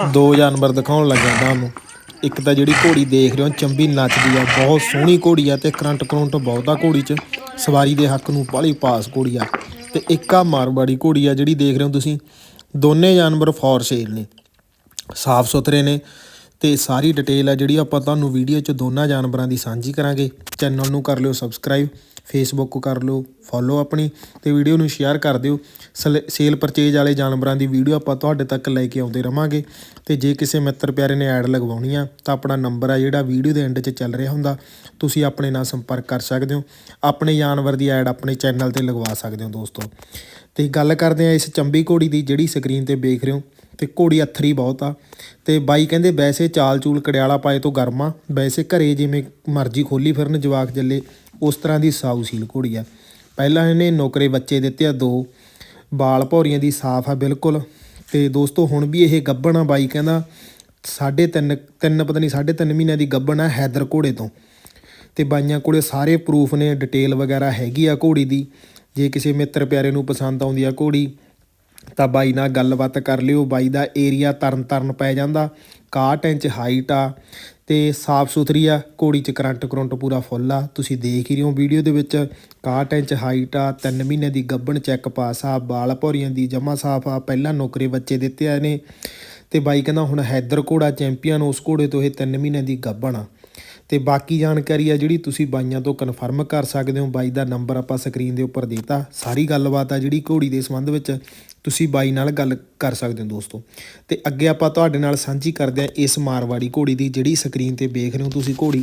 ਦੋ ਜਾਨਵਰ ਦਿਖਾਉਣ ਲੱਗਾ ਤੁਹਾਨੂੰ ਇੱਕ ਤਾਂ ਜਿਹੜੀ ਘੋੜੀ ਦੇਖ ਰਹੇ ਹੋ, ਚੰਬੀ ਨੱਚਦੀ ਆ, ਬਹੁਤ ਸੋਹਣੀ ਘੋੜੀ ਆ ਤੇ ਕਰੰਟ ਕਰੰਟ ਬਹੁਤ ਆ ਘੋੜੀ 'ਚ। ਸਵਾਰੀ ਦੇ ਹੱਕ ਨੂੰ ਬਾਹਲੀ ਪਾਸ ਘੋੜੀ ਆ। ਤੇ ਇੱਕ ਆ ਮਾਰਵਾੜੀ ਘੋੜੀ ਆ ਜਿਹੜੀ ਦੇਖ ਰਹੇ ਹੋ ਤੁਸੀਂ, ਦੋਨੇ ਜਾਨਵਰ ਫੌਰ ਸੇਲ ਨੇ, ਸਾਫ਼ ਸੁਥਰੇ ਨੇ। ਤੇ ਸਾਰੀ ਡਿਟੇਲ ਆ ਜਿਹੜੀ ਆਪਾਂ ਤੁਹਾਨੂੰ ਵੀਡੀਓ 'ਚ ਦੋਨਾਂ ਜਾਨਵਰਾਂ ਦੀ ਸਾਂਝੀ ਕਰਾਂਗੇ। ਚੈਨਲ ਨੂੰ ਕਰ ਲਿਓ ਸਬਸਕ੍ਰਾਈਬ ਫੇਸਬੁੱਕ ਕਰ ਲਿਓ ਫੋਲੋ ਆਪਣੀ ਤੇ ਵੀਡੀਓ ਨੂੰ ਸ਼ੇਅਰ ਕਰ ਦਿਓ। ਸਲ- ਸੇਲ ਪਰਚੇਜ ਵਾਲੇ ਜਾਨਵਰਾਂ ਦੀ ਵੀਡੀਓ ਆਪਾਂ ਤੁਹਾਡੇ ਤੱਕ ਲੈ ਕੇ ਆਉਂਦੇ ਰਵਾਂਗੇ। ਤੇ ਜੇ ਕਿਸੇ ਮਿੱਤਰ ਪਿਆਰੇ ਨੇ ਐਡ ਲਗਵਾਉਣੀ ਆ ਤਾਂ ਆਪਣਾ ਨੰਬਰ ਆ ਜਿਹੜਾ ਵੀਡੀਓ ਦੇ ਐਂਡ 'ਚ ਚੱਲ ਰਿਹਾ ਹੁੰਦਾ, ਤੁਸੀਂ ਆਪਣੇ ਨਾਲ ਸੰਪਰਕ ਕਰ ਸਕਦੇ ਹੋ। ਆਪਣੇ ਜਾਨਵਰ ਦੀ ਐਡ ਆਪਣੇ ਚੈਨਲ ਤੇ ਲਗਵਾ ਸਕਦੇ ਹੋ ਦੋਸਤੋ। ਤੇ ਗੱਲ ਕਰਦੇ ਆ ਇਸ ਚੰਬੀ ਘੋੜੀ ਦੀ, ਜਿਹੜੀ ਸਕਰੀਨ ਤੇ ਵੇਖ ਰਹੇ ਹੋ। ਤੇ ਘੋੜੀ ਅਥਰੀ ਬਹੁਤ ਆ। ਤੇ ਬਾਈ ਕਹਿੰਦੇ ਵੈਸੇ ਚਾਲ ਚੂਲ ਕੜਿਆਲਾ ਪਾਏ ਤੋਂ ਗਰਮਾ ਵੈਸੇ ਘਰੇ ਜਿਵੇਂ ਮਰਜ਼ੀ ਖੋਲੀ ਫਿਰਨ ਜਵਾਕ ਜੱਲੇ, ਉਸ ਤਰ੍ਹਾਂ ਦੀ ਸਾਊ ਸੀਲ ਘੋੜੀ ਆ। ਪਹਿਲਾਂ ਇਹਨੇ ਨੌਕਰੇ ਬੱਚੇ ਦਿੱਤੇ ਆ ਦੋ। ਬਾਲ ਭੌਰੀਆਂ ਦੀ ਸਾਫ਼ ਆ ਬਿਲਕੁਲ। ਤੇ ਦੋਸਤੋ ਹੁਣ ਵੀ ਇਹ ਗੱਬਣ ਆ ਬਾਈ ਕਹਿੰਦਾ, ਸਾਢੇ ਤਿੰਨ ਤਿੰਨ ਪਤਾ ਨਹੀਂ ਸਾਢੇ ਤਿੰਨ ਮਹੀਨਿਆਂ ਦੀ ਗੱਬਣ ਆ ਹੈਦਰ ਘੋੜੇ ਤੋਂ। ਤੇ ਬਾਈਆਂ ਕੋਲੇ ਸਾਰੇ ਪ੍ਰੂਫ ਨੇ ਡਿਟੇਲ ਵਗੈਰਾ ਹੈਗੀ ਆ ਘੋੜੀ ਦੀ। ਜੇ ਕਿਸੇ ਮਿੱਤਰ ਪਿਆਰੇ ਨੂੰ ਪਸੰਦ ਆਉਂਦੀ ਆ ਘੋੜੀ ਤਾਂ ਬਾਈ ਨਾਲ ਗੱਲਬਾਤ ਕਰ ਲਿਓ। ਬਾਈ ਦਾ ਏਰੀਆ ਤਰਨ ਤਰਨ ਪੈ ਜਾਂਦਾ। 61 ਇੰਚ ਹਾਈਟ ਆ ਤੇ ਸਾਫ਼ ਸੁਥਰੀ ਆ। ਘੋੜੀ ਚ ਕਰੰਟ ਕਰੰਟ ਪੂਰਾ ਫੁੱਲ ਆ। ਤੁਸੀਂ ਦੇਖ ਹੀ ਰਹੇ ਹੋ ਵੀਡੀਓ ਦੇ ਵਿੱਚ 61 ਇੰਚ ਹਾਈਟ ਆ 3 ਮਹੀਨੇ ਦੀ ਗੱਬਣ ਚੈੱਕ ਪਾਸ ਆ, ਬਾਲ ਭੌਰੀਆਂ ਦੀ ਜਮਾ ਸਾਫ਼ ਆ, ਪਹਿਲਾਂ ਨੌਕਰੀ ਬੱਚੇ ਦਿੱਤੇ ਆਏ ਨੇ ਤੇ ਬਾਈ ਕਹਿੰਦਾ ਹੁਣ ਹੈਦਰ ਘੋੜਾ ਚੈਂਪੀਅਨ, ਉਸ ਘੋੜੇ ਤੋਂ ਇਹ 3 ਮਹੀਨੇ ਦੀ ਗੱਬਣ ਆ। ਤੇ ਬਾਕੀ ਜਾਣਕਾਰੀ ਆ ਜਿਹੜੀ ਤੁਸੀਂ ਬਾਈਆਂ ਤੋਂ ਕਨਫਰਮ ਕਰ ਸਕਦੇ ਹੋ, ਬਾਈ ਦਾ ਨੰਬਰ ਆਪਾਂ ਸਕਰੀਨ ਦੇ ਉੱਪਰ ਦੇਤਾ। ਸਾਰੀ ਗੱਲਬਾਤ ਆ ਜਿਹੜੀ ਘੋੜੀ ਦੇ ਸੰਬੰਧ ਵਿੱਚ, ਤੁਸੀਂ ਬਾਈ ਨਾਲ ਗੱਲ ਕਰ ਸਕਦੇ ਹੋ ਦੋਸਤੋ। ਤੇ ਅੱਗੇ ਆਪਾਂ ਤੁਹਾਡੇ ਨਾਲ ਸਾਂਝੀ ਕਰਦੇ ਆ ਇਸ ਮਾਰਵਾੜੀ ਘੋੜੀ ਦੀ ਜਿਹੜੀ ਸਕਰੀਨ ਤੇ ਵੇਖ ਰਹੇ ਹੋ ਤੁਸੀਂ ਘੋੜੀ।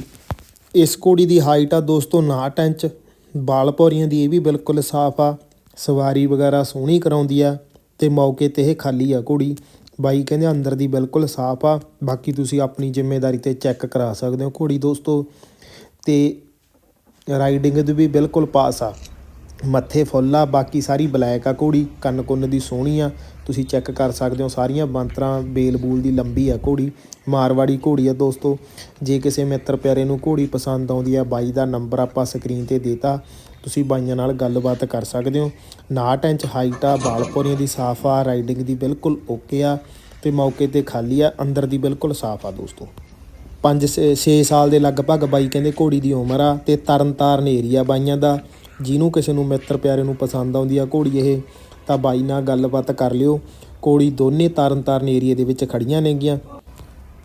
ਇਸ ਘੋੜੀ ਦੀ ਹਾਈਟ ਆ ਦੋਸਤੋ 59 ਇੰਚ, ਬਾਲ ਭੌਰੀਆਂ ਦੀ ਇਹ ਵੀ ਬਿਲਕੁਲ ਸਾਫ਼ ਆ, ਸਵਾਰੀ ਵਗੈਰਾ ਸੋਹਣੀ ਕਰਾਉਂਦੀ ਆ ਤੇ ਮੌਕੇ ਤੇ ਇਹ ਖਾਲੀ ਆ ਘੋੜੀ। ਬਾਈ ਕਹਿੰਦੇ ਅੰਦਰ ਦੀ ਬਿਲਕੁਲ ਸਾਫ਼ ਆ, ਬਾਕੀ ਤੁਸੀਂ ਆਪਣੀ ਜ਼ਿੰਮੇਵਾਰੀ ਤੇ ਚੈੱਕ ਕਰਾ ਸਕਦੇ ਹੋ ਘੋੜੀ ਦੋਸਤੋ। ਤੇ ਰਾਈਡਿੰਗ ਦੀ ਵੀ ਬਿਲਕੁਲ ਪਾਸ ਆ। ਮੱਥੇ ਫੁੱਲ ਆ, ਬਾਕੀ ਸਾਰੀ ਬਲੈਕ ਆ ਘੋੜੀ, ਕੰਨ ਕੁੰਨ ਦੀ ਸੋਹਣੀ ਆ। ਤੁਸੀਂ ਚੈੱਕ ਕਰ ਸਕਦੇ ਹੋ ਸਾਰੀਆਂ ਬੰਤਰਾਂ, ਬੇਲ ਬੂਲ ਦੀ ਲੰਬੀ ਆ ਘੋੜੀ, ਮਾਰਵਾੜੀ ਘੋੜੀ ਆ ਦੋਸਤੋ। ਜੇ ਕਿਸੇ ਮਿੱਤਰ ਪਿਆਰੇ ਨੂੰ ਘੋੜੀ ਪਸੰਦ ਆਉਂਦੀ ਆ, ਬਾਈ ਦਾ ਨੰਬਰ ਆਪਾਂ ਸਕਰੀਨ ਤੇ ਦੇਤਾ। ਤੁਸੀਂ ਬਾਈਆਂ ਨਾਲ ਗੱਲਬਾਤ ਕਰ ਸਕਦੇ ਹੋ। 59 ਇੰਚ ਹਾਈਟ ਆ ਬਾਲਪੋਰੀਆਂ ਦੀ ਸਾਫ਼ ਆ, ਰਾਈਡਿੰਗ ਦੀ ਬਿਲਕੁਲ ਓਕੇ ਆ ਤੇ ਮੌਕੇ ਤੇ ਖਾਲੀ ਆ, ਅੰਦਰ ਦੀ ਬਿਲਕੁਲ ਸਾਫ਼ ਆ ਦੋਸਤੋ। 5 6 ਸਾਲ ਦੇ ਲਗਭਗ ਬਾਈ ਕਹਿੰਦੇ ਘੋੜੀ ਦੀ ਉਮਰ ਆ ਤੇ ਤਰਨਤਾਰਨ ਏਰੀਆ ਬਾਈਆਂ ਦਾ। ਜਿਹਨੂੰ ਕਿਸੇ ਨੂੰ ਮਿੱਤਰ ਪਿਆਰੇ ਨੂੰ ਪਸੰਦ ਆਉਂਦੀ ਆ ਘੋੜੀ ਇਹ, ਤਾਂ ਬਾਈ ਨਾਲ ਗੱਲਬਾਤ ਕਰ ਲਿਓ। ਘੋੜੀ ਦੋਨੇ ਤਰਨ ਤਾਰਨ ਏਰੀਏ ਦੇ ਵਿੱਚ ਖੜੀਆਂ ਨੇਗੀਆਂ।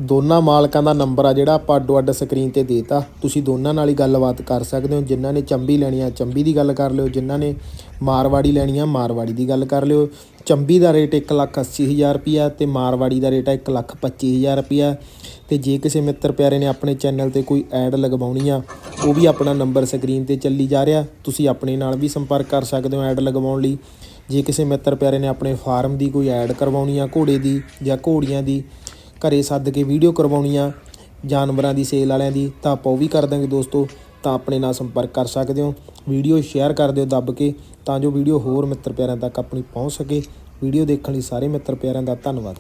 ਦੋਨਾਂ ਮਾਲਕਾਂ ਦਾ ਨੰਬਰ ਆ ਜਿਹੜਾ ਆਪਾਂ ਅੱਡੋ ਅੱਡ ਸਕਰੀਨ ਤੇ ਦੇਤਾ। ਤੁਸੀਂ ਦੋਨਾਂ ਨਾਲ ਹੀ ਗੱਲਬਾਤ ਕਰ ਸਕਦੇ ਹੋ। ਜਿਨ੍ਹਾਂ ਨੇ ਚੰਬੀ ਲੈਣੀ ਆ, ਚੰਬੀ ਦੀ ਗੱਲ ਕਰ ਲਿਓ। ਜਿਨ੍ਹਾਂ ਨੇ ਮਾਰਵਾੜੀ ਲੈਣੀ ਆ, ਮਾਰਵਾੜੀ ਦੀ ਗੱਲ ਕਰ ਲਿਓ। ਚੰਬੀ ਦਾ ਰੇਟ 180000 ਰੁਪਿਆ ਤੇ ਮਾਰਵਾੜੀ ਦਾ ਰੇਟ ਆ 125000 ਰੁਪਿਆ ਤੇ ਜੇ ਕਿਸੇ ਮਿੱਤਰ ਪਿਆਰੇ ਨੇ ਆਪਣੇ ਚੈਨਲ ਤੇ ਕੋਈ ਐਡ ਲਗਵਾਉਣੀ ਆ, ਉਹ ਵੀ ਆਪਣਾ ਨੰਬਰ ਸਕਰੀਨ ਤੇ ਚੱਲੀ ਜਾ ਰਿਹਾ। ਤੁਸੀਂ ਆਪਣੇ ਨਾਲ ਵੀ ਸੰਪਰਕ ਕਰ ਸਕਦੇ ਹੋ ਐਡ ਲਗਵਾਉਣ ਲਈ। ਜੇ ਕਿਸੇ ਮਿੱਤਰ ਪਿਆਰੇ ਨੇ ਆਪਣੇ ਫਾਰਮ ਦੀ ਕੋਈ ਐਡ ਕਰਵਾਉਣੀ ਆ, ਘੋੜੇ ਦੀ ਜਾਂ ਘੋੜੀਆਂ ਦੀ ਘਰੇ ਸੱਦ ਕੇ ਵੀਡੀਓ ਕਰਵਾਉਣੀ ਆ ਜਾਨਵਰਾਂ ਦੀ ਸੇਲ ਵਾਲਿਆਂ ਦੀ, ਤਾਂ ਆਪਾਂ ਉਹ ਵੀ ਕਰ ਦਾਂਗੇ ਦੋਸਤੋ, ਤਾਂ ਆਪਣੇ ਨਾਲ ਸੰਪਰਕ ਕਰ ਸਕਦੇ ਹੋ। ਵੀਡੀਓ ਸ਼ੇਅਰ ਕਰ ਦਿਓ ਦੱਬ ਕੇ, ਤਾਂ ਜੋ ਵੀਡੀਓ ਹੋਰ ਮਿੱਤਰ ਪਿਆਰਿਆਂ ਤੱਕ ਆਪਣੀ ਪਹੁੰਚ ਸਕੇ। ਵੀਡੀਓ ਦੇਖਣ ਲਈ ਸਾਰੇ ਮਿੱਤਰ ਪਿਆਰਿਆਂ ਦਾ ਧੰਨਵਾਦ।